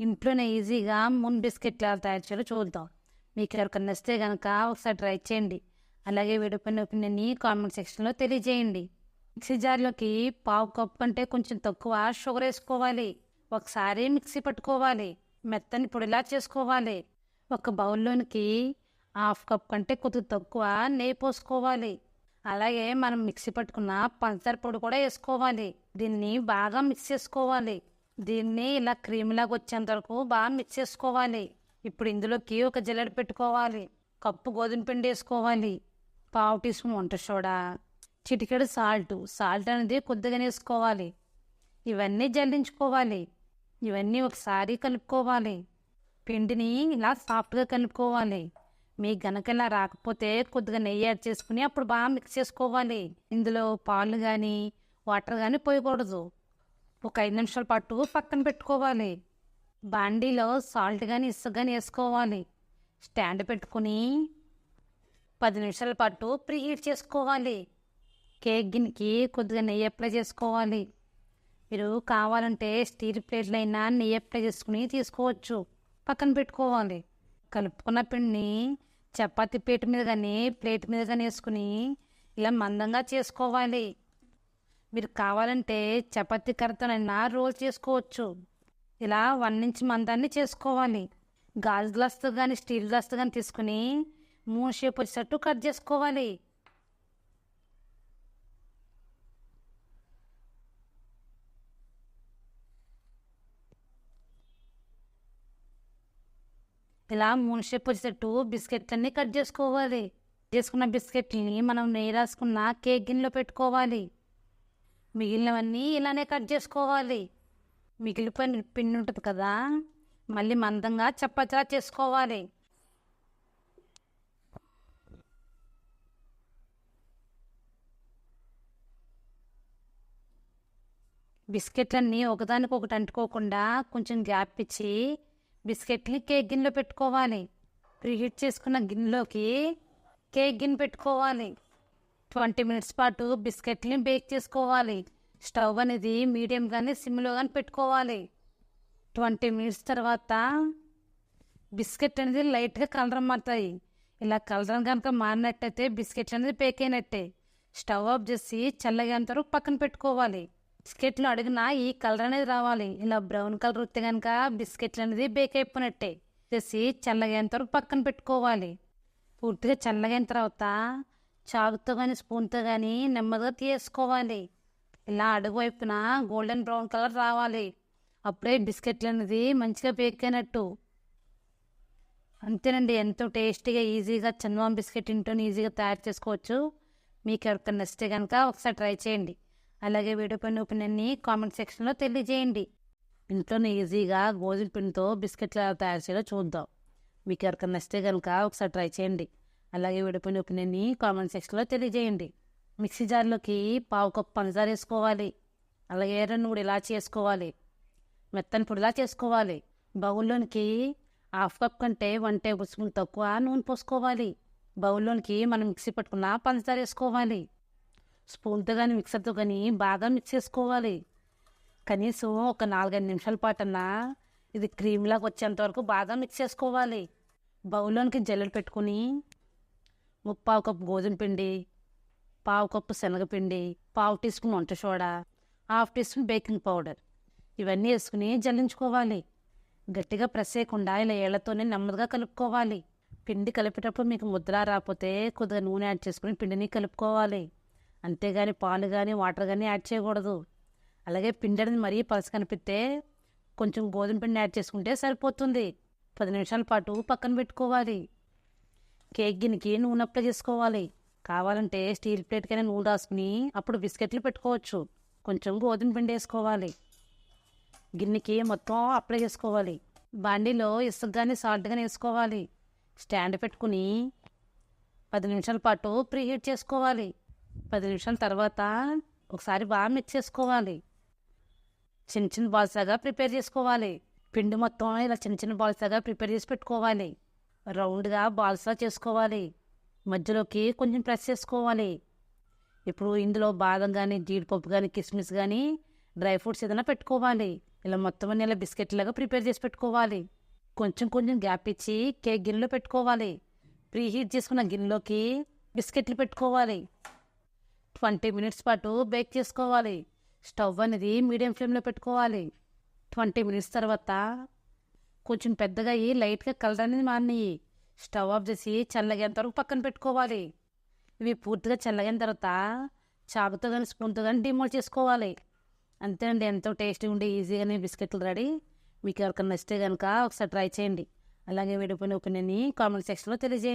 ఇంట్లోనే ఈజీగా మున్ బిస్కెట్లు ఎలా తయారు చేయాలో చూద్దాం. మీకు ఎవరికైనా నచ్చితే కనుక ఒకసారి ట్రై చేయండి. అలాగే విడిపోయిన ఒపీనియన్ని కామెంట్ సెక్షన్లో తెలియజేయండి. మిక్సీ జార్లోకి పావు కప్పు కంటే కొంచెం తక్కువ షుగర్ వేసుకోవాలి. ఒకసారి మిక్సీ పట్టుకోవాలి. మెత్తని పొడిలా చేసుకోవాలి. ఒక బౌల్లోనికి హాఫ్ కప్ కంటే కొద్దిగా తక్కువ నెయ్యి పోసుకోవాలి. అలాగే మనం మిక్సీ పట్టుకున్న పంచదార పొడి కూడా వేసుకోవాలి. దీన్ని బాగా మిక్స్ చేసుకోవాలి. దీన్ని ఇలా క్రీమ్లాగా వచ్చేంత వరకు బాగా మిక్స్ చేసుకోవాలి. ఇప్పుడు ఇందులోకి ఒక జల్లెడ పెట్టుకోవాలి. కప్పు గోధుమ పిండి వేసుకోవాలి. పావు టీ స్పూన్ వంట సోడా చిటికెడు సాల్ట్. సాల్ట్ అనేది కొద్దిగానే వేసుకోవాలి. ఇవన్నీ జల్లించుకోవాలి. ఇవన్నీ ఒకసారి కలుపుకోవాలి. పిండిని ఇలా సాఫ్ట్గా కలుపుకోవాలి. మీ గనక ఇలా రాకపోతే కొద్దిగా నెయ్యి యాడ్ చేసుకుని అప్పుడు బాగా మిక్స్ చేసుకోవాలి. ఇందులో పాలు కానీ వాటర్ కానీ పోయకూడదు. ఒక ఐదు నిమిషాల పాటు పక్కన పెట్టుకోవాలి. బాండీలో సాల్ట్ కానీ ఇసుక కానీ వేసుకోవాలి. స్టాండ్ పెట్టుకుని పది నిమిషాల పాటు ప్రీహీట్ చేసుకోవాలి. కేక్ గిన్నెకి కొద్దిగా నెయ్యి అప్లై చేసుకోవాలి. మీరు కావాలంటే స్టీల్ ప్లేట్లు అయినా నెయ్యి అప్లై చేసుకుని తీసుకోవచ్చు. పక్కన పెట్టుకోవాలి. కలుపుకున్న పిండిని చపాతి ప్లేట్ మీద కానీ ప్లేట్ మీద కానీ వేసుకుని ఇలా మందంగా చేసుకోవాలి. మీరు కావాలంటే చపాతీ కర్రతోనైనా రోల్ చేసుకోవచ్చు. ఇలా వన్ ఇంచ్ మందాన్ని చేసుకోవాలి. గాజు గ్లాస్తో కానీ స్టీల్ గ్లాస్తో కానీ తీసుకుని మూడు షేప్ వచ్చేటట్టు కట్ చేసుకోవాలి. ఇలా మూడు షేప్ వచ్చేటట్టు బిస్కెట్లన్నీ కట్ చేసుకోవాలి. చేసుకున్న బిస్కెట్లని మనం నెయ్యి రాసుకున్న కేక్ గిన్నెలో పెట్టుకోవాలి. మిగిలినవన్నీ ఇలానే కట్ చేసుకోవాలి. మిగిలిపోయిన పిండి ఉంటుంది కదా మళ్ళీ మందంగా చప్పచా చేసుకోవాలి. బిస్కెట్లన్నీ ఒకదానికి ఒకటి అంటుకోకుండా కొంచెం గ్యాప్ ఇచ్చి బిస్కెట్ని కేక్ గిన్నెలో పెట్టుకోవాలి. ప్రీహీట్ చేసుకున్న గిన్నెలోకి కేక్ గిన్నె పెట్టుకోవాలి. ట్వంటీ మినిట్స్ పాటు బిస్కెట్ని బేక్ చేసుకోవాలి. స్టవ్ అనేది మీడియం కానీ సిమ్లో కానీ పెట్టుకోవాలి. ట్వంటీ మినిట్స్ తర్వాత బిస్కెట్ అనేది లైట్గా కలర్ మారుతాయి. ఇలా కలర్ కనుక మారినట్టయితే బిస్కెట్ అనేది బేక్ అయినట్టే. స్టవ్ ఆఫ్ చేసి చల్లగైన వరకు పక్కన పెట్టుకోవాలి. బిస్కెట్లు అడిగిన ఈ కలర్ అనేది రావాలి. ఇలా బ్రౌన్ కలర్ వస్తే కనుక బిస్కెట్లు అనేది బేక్ అయిపోయినట్టే. చేసి చల్లగైన వరకు పక్కన పెట్టుకోవాలి. పూర్తిగా చల్లగైన తర్వాత చాకుతో కానీ స్పూన్తో కానీ నెమ్మదిగా తీసుకోవాలి. ఇలా అడుగు వైపున గోల్డెన్ బ్రౌన్ కలర్ రావాలి. అప్పుడే బిస్కెట్లు అనేది మంచిగా బేక్ అంతేనండి ఎంతో టేస్టీగా ఈజీగా చందమామ బిస్కెట్ ఇంట్లోనే ఈజీగా తయారు చేసుకోవచ్చు. మీకు ఎవరికైనా నచ్చితే కనుక ఒకసారి ట్రై చేయండి. అలాగే వీడియో పైన ఒపీనియన్ని కామెంట్ సెక్షన్లో తెలియజేయండి. ఇంట్లోనే ఈజీగా గోధుమ పిండితో బిస్కెట్లు ఎలా తయారు చేయాలో చూద్దాం. మీకు ఎవరికైనా నచ్చితే కనుక ఒకసారి ట్రై చేయండి. అలాగే విడిపోయిన పైన ఒపీనియన్ని కామెంట్ సెక్షన్లో తెలియజేయండి. మిక్సీ జార్లోకి పావు కప్పు పంచదార వేసుకోవాలి. అలాగే ఎర్ర నూడు ఇలా చేసుకోవాలి మెత్తని పొడిలా చేసుకోవాలి. బౌల్లోనికి హాఫ్ కప్ కంటే వన్ టేబుల్ స్పూన్ తక్కువ నూనె పోసుకోవాలి. బౌల్లోనికి మనం మిక్సీ పట్టుకున్న పంచదార వేసుకోవాలి. స్పూన్తో కానీ మిక్సర్తో కానీ బాగా మిక్స్ చేసుకోవాలి. కనీసం ఒక నాలుగైదు నిమిషాల పాటన్నా ఇది క్రీమ్లాగా వచ్చేంత వరకు బాగా మిక్స్ చేసుకోవాలి. బౌల్లోనికి జల్లెడ పెట్టుకుని ముప్పావు కప్పు గోధుమ పిండి పావు కప్పు శనగపిండి పావు టీ స్పూన్ వంట soda half teaspoon baking powder. ఇవన్నీ వేసుకుని జల్లించుకోవాలి. గట్టిగా ప్రెస్ చేయకుండా ఇలా ఏళ్ళతోనే నెమ్మదిగా కలుపుకోవాలి. పిండి కలిపేటప్పుడు మీకు ముద్ర రాకపోతే కొద్దిగా నూనె యాడ్ చేసుకుని పిండిని కలుపుకోవాలి. అంతేగాని పాలు కానీ వాటర్ కానీ యాడ్ చేయకూడదు. అలాగే పిండి అనేది మరీ పలస కనిపిస్తే కొంచెం గోధుమ పిండి యాడ్ చేసుకుంటే సరిపోతుంది. పది నిమిషాల పాటు పక్కన పెట్టుకోవాలి. కేక్ గిన్నెకి నూనె అప్లై చేసుకోవాలి కావాలంటే స్టీల్ ప్లేట్కైనా నూనె రాసుకుని అప్పుడు బిస్కెట్లు పెట్టుకోవచ్చు. కొంచెం గోధుమ పిండి వేసుకోవాలి. గిన్నెకి మొత్తం అప్లై చేసుకోవాలి బాండీలో ఇసుక కానీ సాల్ట్ వేసుకోవాలి. స్టాండ్ పెట్టుకుని పది నిమిషాల పాటు ప్రీహీట్ చేసుకోవాలి. పది నిమిషాల తర్వాత ఒకసారి బాగా మిక్స్ చేసుకోవాలి. చిన్న చిన్న బాల్సాగా ప్రిపేర్ చేసుకోవాలి. పిండి మొత్తం ఇలా చిన్న చిన్న బాల్సాగా ప్రిపేర్ చేసి పెట్టుకోవాలి. రౌండ్గా బాల్స్లా చేసుకోవాలి. మధ్యలోకి కొంచెం ప్రెస్ చేసుకోవాలి. ఇప్పుడు ఇందులో బాదం కానీ జీడిపప్పు కానీ కిస్మిస్ కానీ డ్రై ఫ్రూట్స్ ఏదైనా పెట్టుకోవాలి. ఇలా మొత్తం అన్ని ఇలా బిస్కెట్లాగా ప్రిపేర్ చేసి పెట్టుకోవాలి. కొంచెం కొంచెం గ్యాప్ ఇచ్చి కేక్ గిన్నెలో పెట్టుకోవాలి. ప్రీ హీట్ చేసుకున్న గిన్నెలోకి బిస్కెట్లు పెట్టుకోవాలి. ట్వంటీ మినిట్స్ పాటు బేక్ చేసుకోవాలి. స్టవ్ అనేది మీడియం ఫ్లేమ్లో పెట్టుకోవాలి. ట్వంటీ మినిట్స్ తర్వాత కొంచెం పెద్దగా అయ్యి లైట్గా కలర్ అనేది మారినాయి స్టవ్ ఆఫ్ చేసి చల్లగేంత వరకు పక్కన పెట్టుకోవాలి. ఇవి పూర్తిగా చల్లగిన తర్వాత చాకుతో కానీ స్పూన్తో కానీ డిమోల్డ్ చేసుకోవాలి. అంతే అండి ఎంతో టేస్టీ ఉండే ఈజీగానే బిస్కెట్లు రెడీ. మీకు ఎవరికైనా నచ్చితే కనుక ఒకసారి ట్రై చేయండి. అలాగే విడిపోయిన ఒపీనియన్ని కామెంట్ సెక్షన్లో తెలియజేయండి.